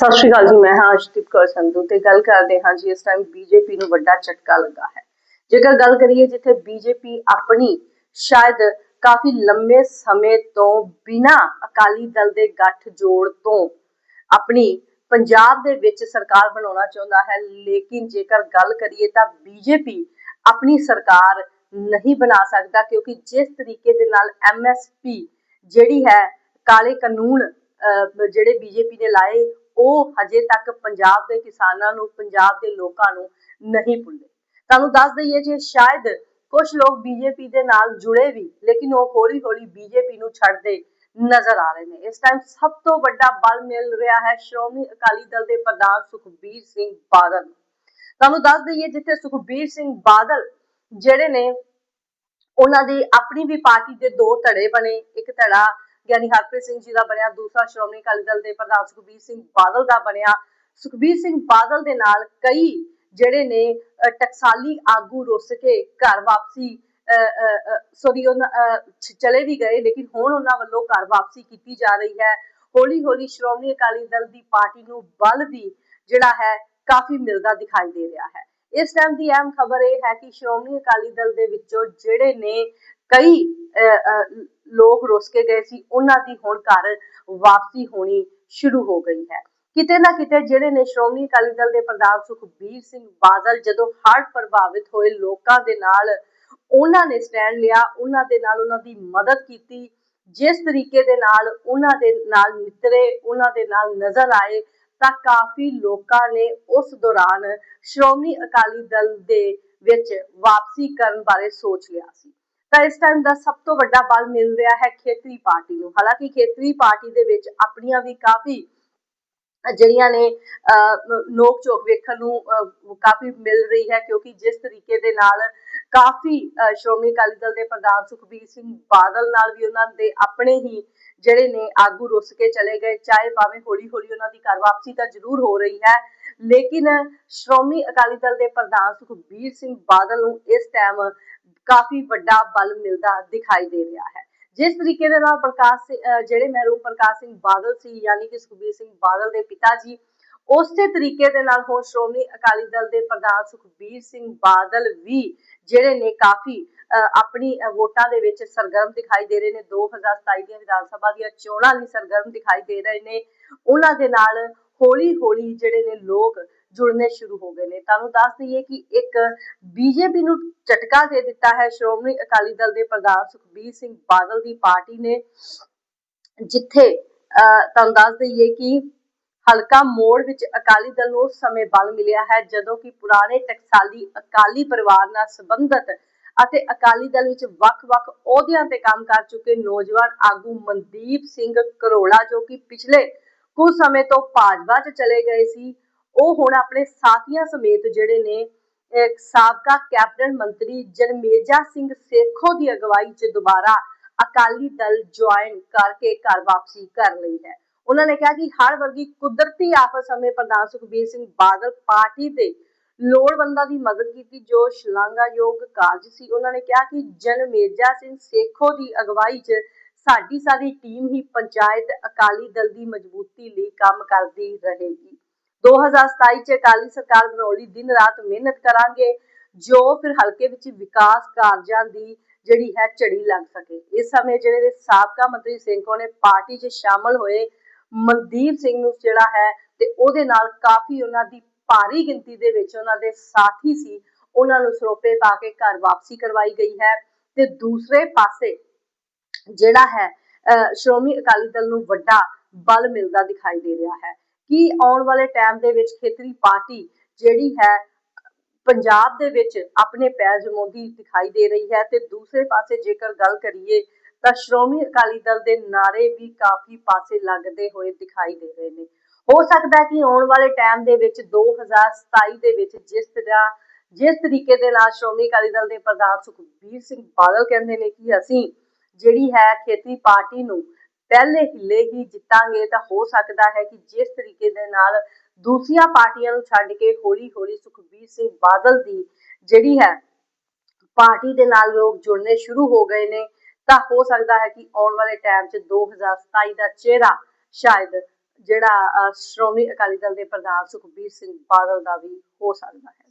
ਸਤਿ ਸ਼੍ਰੀ ਅਕਾਲ ਜੀ ਮੈਂ ਹਾਂ ਅਸ਼ਦੀਪ ਕੌਰ ਸੰਧੂ ਤੇ ਗੱਲ ਕਰਦੇ ਹਾਂ ਜੀ ਇਸ ਟਾਈਮ ਬੀਜੇਪੀ ਨੂੰ ਵੱਡਾ ਝਟਕਾ ਲੱਗਾ ਹੈ। ਜੇਕਰ ਗੱਲ ਕਰੀਏ ਜਿੱਥੇ ਬੀਜੇਪੀ ਆਪਣੀ ਸ਼ਾਇਦ ਕਾਫੀ ਲੰਮੇ ਸਮੇਂ ਤੋਂ ਬਿਨਾ ਅਕਾਲੀ ਦਲ ਦੇ ਗੱਠ ਜੋੜ ਤੋਂ ਆਪਣੀ ਪੰਜਾਬ ਦੇ ਵਿੱਚ ਸਰਕਾਰ ਬਣਾਉਣਾ ਚਾਹੁੰਦਾ ਹੈ ਲੇਕਿਨ ਜੇਕਰ ਗੱਲ ਕਰੀਏ ਤਾਂ ਬੀਜੇਪੀ ਆਪਣੀ ਸਰਕਾਰ ਨਹੀਂ ਬਣਾ ਸਕਦਾ ਕਿਉਂਕਿ ਜਿਸ ਤਰੀਕੇ ਦੇ ਨਾਲ ਐਮਐਸਪੀ ਜਿਹੜੀ ਹੈ ਕਾਲੇ ਕਾਨੂੰਨ ਅਹ, ਜਿਹੜੇ ਬੀਜੇਪੀ ਨੇ ਲਾਏ ਉਹ ਹਜੇ ਤੱਕ ਪੰਜਾਬ ਦੇ ਕਿਸਾਨਾਂ ਨੂੰ, ਪੰਜਾਬ ਦੇ ਲੋਕਾਂ ਨੂੰ ਨਹੀਂ ਭੁੱਲੇ। ਤੁਹਾਨੂੰ ਦੱਸ ਦਈਏ ਜੇ ਸ਼ਾਇਦ ਕੁਝ ਲੋਕ ਬੀਜੇਪੀ ਦੇ ਨਾਲ ਜੁੜੇ ਵੀ, ਲੇਕਿਨ ਉਹ ਹੌਲੀ-ਹੌਲੀ ਬੀਜੇਪੀ ਨੂੰ ਛੱਡਦੇ ਨਜ਼ਰ ਆ ਰਹੇ ਨੇ। ਇਸ ਟਾਈਮ ਸਭ ਤੋਂ ਵੱਡਾ ਬਲ ਮਿਲ ਰਿਹਾ ਹੈ ਸ਼੍ਰੋਮਣੀ ਅਕਾਲੀ ਦਲ ਦੇ ਪ੍ਰਧਾਨ ਸੁਖਬੀਰ ਸਿੰਘ ਬਾਦਲ ਤੁਹਾਨੂੰ ਦੱਸ ਦਈਏ ਜਿੱਥੇ ਸੁਖਬੀਰ ਸਿੰਘ ਬਾਦਲ ਜਿਹੜੇ ਨੇ, ਉਹਨਾਂ ਦੀ ਆਪਣੀ ਵੀ ਪਾਰਟੀ ਦੇ ਦੋ ਧੜੇ ਬਣੇ, ਇੱਕ ਧੜਾ ਯਾਨੀ ਹਰਪ੍ਰੀਤ ਸਿੰਘ ਜੀ ਦਾ ਬਣਿਆ, ਦੂਸਰਾ ਸ਼੍ਰੋਮਣੀ ਅਕਾਲੀ ਦਲ ਦੇ ਪ੍ਰਧਾਨ ਸੁਖਬੀਰ ਸਿੰਘ ਬਾਦਲ ਦਾ ਬਣਿਆ। ਸੁਖਬੀਰ ਸਿੰਘ ਬਾਦਲ ਦੇ ਨਾਲ ਕਈ ਜਿਹੜੇ ਨੇ ਟਕਸਾਲੀ ਆਗੂ ਰੁੱਸ ਕੇ ਘਰ ਵਾਪਸੀ ਸੋਰੀ ਉਹਨਾਂ ਚਲੇ ਵੀ ਗਏ, ਲੇਕਿਨ ਹੁਣ ਉਹਨਾਂ ਵੱਲੋਂ ਘਰ ਵਾਪਸੀ ਕੀਤੀ ਜਾ ਰਹੀ ਹੈ। ਹੌਲੀ ਹੌਲੀ ਸ਼੍ਰੋਮਣੀ ਅਕਾਲੀ ਦਲ ਦੀ ਪਾਰਟੀ ਨੂੰ ਬਲ ਵੀ ਜਿਹੜਾ ਹੈ, ਕਾਫੀ ਮਿਲਦਾ ਦਿਖਾਈ ਦੇ ਰਿਹਾ ਹੈ। ਇਸ ਟਾਈਮ ਦੀ ਅਹਿਮ ਖਬਰ ਇਹ ਹੈ ਕਿ ਸ਼੍ਰੋਮਣੀ ਅਕਾਲੀ ਦਲ ਦੇ ਵਿੱਚੋਂ ਜਿਹੜੇ ਨੇ ਕਈ ਲੋਕ ਰੁੱਸ ਕੇ ਗਏ ਸੀ, ਉਹਨਾਂ ਦੀ ਹੁਣ ਘਰ ਵਾਪਸੀ ਹੋਣੀ ਸ਼ੁਰੂ ਹੋ ਗਈ ਹੈ। ਕਿਤੇ ਨਾ ਕਿਤੇ ਜਿਹੜੇ ਨੇ ਸ਼੍ਰੋਮਣੀ ਅਕਾਲੀ ਦਲ ਦੇ ਪ੍ਰਧਾਨ ਸੁਖਬੀਰ ਸਿੰਘ ਬਾਦਲ ਜਦੋਂ ਹੜ੍ਹ ਪ੍ਰਭਾਵਿਤ ਹੋਏ ਲੋਕਾਂ ਦੇ ਨਾਲ, ਉਹਨਾਂ ਨੇ ਸਟੈਂਡ ਲਿਆ, ਉਹਨਾਂ ਦੇ ਨਾਲ ਉਹਨਾਂ ਦੀ ਮਦਦ ਕੀਤੀ। ਜਿਸ ਤਰੀਕੇ ਦੇ ਨਾਲ ਉਹਨਾਂ ਦੇ ਨਾਲ ਮਿੱਤਰੇ, ਉਹਨਾਂ ਦੇ ਨਾਲ ਨਜ਼ਰ ਆਏ, ਤਾਂ ਕਾਫੀ ਲੋਕਾਂ ਨੇ ਉਸ ਦੌਰਾਨ ਸ਼੍ਰੋਮਣੀ ਅਕਾਲੀ ਦਲ ਦੇ ਵਿੱਚ ਵਾਪਸੀ ਕਰਨ ਬਾਰੇ ਸੋਚ ਲਿਆ ਸੀ। ਤਾਂ ਇਸ ਟਾਈਮ ਦਾ ਸਭ ਤੋਂ ਵੱਡਾ ਬਲ ਮਿਲ ਰਿਹਾ ਹੈ ਖੇਤਰੀ ਪਾਰਟੀ ਨੂੰ। ਹਾਲਾਂਕਿ ਖੇਤਰੀ ਪਾਰਟੀ ਦੇ ਵਿੱਚ ਆਪਣੀਆਂ ਵੀ ਕਾਫੀ, ਜਿਹੜੀਆਂ ਨੇ ਨੋਕ ਝੋਕ ਵੇਖਣ ਨੂੰ ਕਾਫੀ ਮਿਲ ਰਹੀ ਹੈ ਕਿਉਂਕਿ ਜਿਸ ਤਰੀਕੇ ਦੇ ਨਾਲ ਕਾਫੀ ਸ਼੍ਰੋਮਣੀ ਅਕਾਲੀ ਦਲ ਦੇ ਪ੍ਰਧਾਨ ਸੁਖਬੀਰ ਸਿੰਘ ਬਾਦਲ ਨਾਲ ਵੀ ਉਹਨਾਂ ਦੇ ਆਪਣੇ ਹੀ ਜਿਹੜੇ ਨੇ ਆਗੂ ਰੁੱਸ ਕੇ ਚਲੇ ਗਏ। ਚਾਹੇ ਭਾਵੇਂ ਹੌਲੀ ਹੌਲੀ ਉਹਨਾਂ ਦੀ ਘਰ ਵਾਪਸੀ ਤਾਂ ਜ਼ਰੂਰ ਹੋ ਰਹੀ ਹੈ, ਲੇਕਿਨ ਸ਼੍ਰੋਮਣੀ ਅਕਾਲੀ ਦਲ ਦੇ ਪ੍ਰਧਾਨ ਸੁਖਬੀਰ ਸਿੰਘ ਬਾਦਲ ਨੂੰ ਇਸ ਟਾਈਮ ਕਾਫੀ ਵੱਡਾ ਬਲ ਮਿਲਦਾ ਦਿਖਾਈ ਦੇ ਰਿਹਾ ਹੈ। ਜਿਸ ਤਰੀਕੇ ਦੇ ਨਾਲ ਪ੍ਰਕਾਸ਼ ਜਿਹੜੇ ਮਹਿਰੂਮ ਪ੍ਰਕਾਸ਼ ਸਿੰਘ ਬਾਦਲ ਸੀ ਯਾਨੀ ਕਿ ਸੁਖਬੀਰ ਸਿੰਘ ਬਾਦਲ ਦੇ ਪਿਤਾ ਜੀ ਉਸੇ ਤਰੀਕੇ ਦੇ ਨਾਲ ਹੁਣ ਸ਼੍ਰੋਮਣੀ ਅਕਾਲੀ ਦਲ ਦੇ ਪ੍ਰਧਾਨ ਸੁਖਬੀਰ ਸਿੰਘ ਬਾਦਲ ਵੀ ਜਿਹੜੇ ਨੇ ਕਾਫੀ ਅਹ, ਆਪਣੀ ਵੋਟਾਂ ਦੇ ਵਿੱਚ ਸਰਗਰਮ ਦਿਖਾਈ ਦੇ ਰਹੇ ਨੇ। 2027 ਦੀਆਂ ਵਿਧਾਨ ਸਭਾ ਦੀਆਂ ਚੋਣਾਂ ਲਈ ਸਰਗਰਮ ਦਿਖਾਈ ਦੇ ਰਹੇ ਨੇ। ਉਹਨਾਂ ਦੇ ਨਾਲ ਹੌਲੀ ਹੌਲੀ ਜਿਹੜੇ ਨੇ ਲੋਕ ਜੁੜਨੇ ਸ਼ੁਰੂ ਹੋ ਗਏ ਨੇ। ਤੁਹਾਨੂੰ ਦੱਸ ਦਈਏ ਕਿ ਇੱਕ ਬੀਜੇਪੀ ਨੂੰ ਝਟਕਾ ਦੇ ਦਿੱਤਾ ਹੈ ਸ਼੍ਰੋਮਣੀ ਅਕਾਲੀ ਦਲ ਦੇ ਪ੍ਰਧਾਨ ਸੁਖਬੀਰ ਸਿੰਘ ਬਾਦਲ ਦੀ ਪਾਰਟੀ ਨੇ, ਜਿੱਥੇ ਤੁਹਾਨੂੰ ਦੱਸ ਦਈਏ ਕਿ ਹਲਕਾ ਮੋੜ ਵਿੱਚ ਅਕਾਲੀ ਦਲ ਨੂੰ ਸਮੇਂ ਬਲ ਮਿਲਿਆ ਹੈ, ਜਦੋਂ ਕਿ ਪੁਰਾਣੇ ਟਕਸਾਲੀ ਅਕਾਲੀ ਪਰਿਵਾਰ ਨਾਲ ਸੰਬੰਧਿਤ ਅਤੇ ਅਕਾਲੀ ਦਲ ਵਿੱਚ ਵੱਖ-ਵੱਖ ਅਹੁਦਿਆਂ ਤੇ ਕੰਮ ਕਰ ਚੁੱਕੇ ਨੌਜਵਾਨ ਆਗੂ ਮਨਦੀਪ ਸਿੰਘ ਕਰੋੜਾ ਜੋ ਕਿ ਪਿਛਲੇ ਕੁਝ ਸਮੇਂ ਤੋਂ ਭਾਜਪਾ 'ਚ ਚਲੇ ਗਏ ਸੀ ਉਹ ਹੁਣ ਆਪਣੇ ਸਾਥੀਆਂ ਸਮੇਤ ਜਿਹੜੇ ਨੇ ਸਾਬਕਾ ਕੈਬਨਿਟ ਮੰਤਰੀ ਜਨਮੇਜਾ ਸਿੰਘ ਸੇਖੋਂ ਦੀ ਅਗਵਾਈ 'ਚ ਦੁਬਾਰਾ ਅਕਾਲੀ ਦਲ ਜੁਆਇਨ ਕਰਕੇ ਘਰ ਵਾਪਸੀ ਕਰ ਲਈ ਹੈ। ਉਹਨਾਂ ਨੇ ਕਿਹਾ ਕਿ ਹਰ ਵਰਗੀ ਕੁਦਰਤੀ ਆਫਤ ਸਮੇਂ ਪ੍ਰਧਾਨ ਸੁਖਬੀਰ ਸਿੰਘ ਬਾਦਲ ਪਾਰਟੀ ਦੇ ਲੋੜਵੰਦਾਂ ਦੀ ਮਦਦ ਕੀਤੀ, ਜੋ ਸ਼ਲਾਘਾਯੋਗ ਕਾਰਜ ਸੀ। ਉਹਨਾਂ ਨੇ ਕਿਹਾ ਕਿ ਜਨਮੇਜਾ ਸਿੰਘ ਸੇਖੋ ਦੀ ਅਗਵਾਈ 'ਚ ਸਾਡੀ ਸਾਰੀ ਟੀਮ ਹੀ ਪੰਚਾਇਤ ਅਕਾਲੀ ਦਲ ਦੀ ਮਜ਼ਬੂਤੀ ਲਈ ਕੰਮ ਕਰਦੀ ਰਹੇਗੀ। 2027 ਚ ਅਕਾਲੀ ਸਰਕਾਰ ਬਣਾਉਣ ਲਈ ਦਿਨ ਰਾਤ ਮਿਹਨਤ ਕਰਾਂਗੇ, ਜੋ ਫਿਰ ਹਲਕੇ ਵਿੱਚ ਵਿਕਾਸ ਕਾਰਜਾਂ ਦੀ ਜਿਹੜੀ ਹੈ ਝੜੀ ਲੱਗ ਸਕੇ। ਇਸ ਸਮੇਂ ਜਿਹੜੇ ਸਾਬਕਾ ਮੰਤਰੀ ਸਿੰਘੋ ਨੇ ਪਾਰਟੀ 'ਚ ਸ਼ਾਮਲ ਹੋਏ ਮਨਦੀਪ ਸਿੰਘ ਨੂੰ ਜਿਹੜਾ ਹੈ ਤੇ ਉਹਦੇ ਨਾਲ ਕਾਫੀ ਉਹਨਾਂ ਦੀ ਭਾਰੀ ਗਿਣਤੀ ਦੇ ਵਿੱਚ ਉਹਨਾਂ ਦੇ ਸਾਥੀ ਸੀ, ਉਹਨਾਂ ਨੂੰ ਸਰੋਪੇ ਪਾ ਕੇ ਘਰ ਵਾਪਸੀ ਕਰਵਾਈ ਗਈ ਹੈ। ਤੇ ਦੂਸਰੇ ਪਾਸੇ ਜਿਹੜਾ ਹੈ, ਅਹ ਸ਼੍ਰੋਮਣੀ ਅਕਾਲੀ ਦਲ ਨੂੰ ਵੱਡਾ ਬਲ ਮਿਲਦਾ ਦਿਖਾਈ ਦੇ ਰਿਹਾ ਹੈ। ਕਿ ਆਉਣ ਵਾਲੇ ਟਾਈਮ ਦੇ ਵਿੱਚ ਖੇਤਰੀ ਪਾਰਟੀ ਜਿਹੜੀ ਹੈ, ਪੰਜਾਬ ਦੇ ਵਿੱਚ ਆਪਣੇ ਪੈਰ ਜਮਾਉਂਦੀ ਦਿਖਾਈ ਦੇ ਰਹੀ ਹੈ ਤੇ ਦੂਸਰੇ ਪਾਸੇ ਜੇਕਰ ਗੱਲ ਕਰੀਏ ਤਾਂ ਸ਼੍ਰੋਮਣੀ ਅਕਾਲੀ ਦਲ ਦੇ ਨਾਰੇ ਵੀ ਕਾਫੀ ਪਾਸੇ ਲੱਗਦੇ ਹੋਏ ਦਿਖਾਈ ਦੇ ਰਹੇ ਨੇ। ਹੋ ਸਕਦਾ ਕਿ ਆਉਣ ਵਾਲੇ ਟਾਈਮ ਦੇ ਵਿੱਚ 2027 ਦੇ ਵਿੱਚ ਜਿਸ ਤਰ੍ਹਾਂ, ਜਿਸ ਤਰੀਕੇ ਦੇ ਨਾਲ ਸ਼੍ਰੋਮਣੀ ਅਕਾਲੀ ਦਲ ਦੇ ਪ੍ਰਧਾਨ ਸੁਖਬੀਰ ਸਿੰਘ ਬਾਦਲ ਕਹਿੰਦੇ ਨੇ ਕਿ ਅਸੀਂ ਜਿਹੜੀ ਹੈ ਖੇਤਰੀ ਪਾਰਟੀ ਨੂੰ ਪਹਿਲੇ ਹਿੱਲੇ ਹੀ ਜਿੱਤਾਂਗੇ ਤਾਂ ਹੋ ਸਕਦਾ ਹੈ ਕਿ ਜਿਸ ਤਰੀਕੇ ਦੇ ਨਾਲ ਦੂਸਰੀਆਂ ਪਾਰਟੀਆਂ ਨੂੰ ਛੱਡ ਕੇ ਹੌਲੀ-ਹੌਲੀ ਸੁਖਬੀਰ ਸਿੰਘ ਬਾਦਲ ਦੀ ਜਿਹੜੀ ਹੈ ਪਾਰਟੀ ਦੇ ਨਾਲ ਲੋਕ ਜੁੜਨੇ ਸ਼ੁਰੂ ਹੋ ਗਏ ਨੇ, ਤਾਂ ਹੋ ਸਕਦਾ ਹੈ ਕਿ ਆਉਣ ਵਾਲੇ ਟਾਈਮ 'ਚ 2027 ਦਾ ਚਿਹਰਾ ਸ਼ਾਇਦ ਜਿਹੜਾ ਸ਼੍ਰੋਮਣੀ ਅਕਾਲੀ ਦਲ ਦੇ ਪ੍ਰਧਾਨ ਸੁਖਬੀਰ ਸਿੰਘ ਬਾਦਲ ਦਾ ਵੀ ਹੋ ਸਕਦਾ ਹੈ।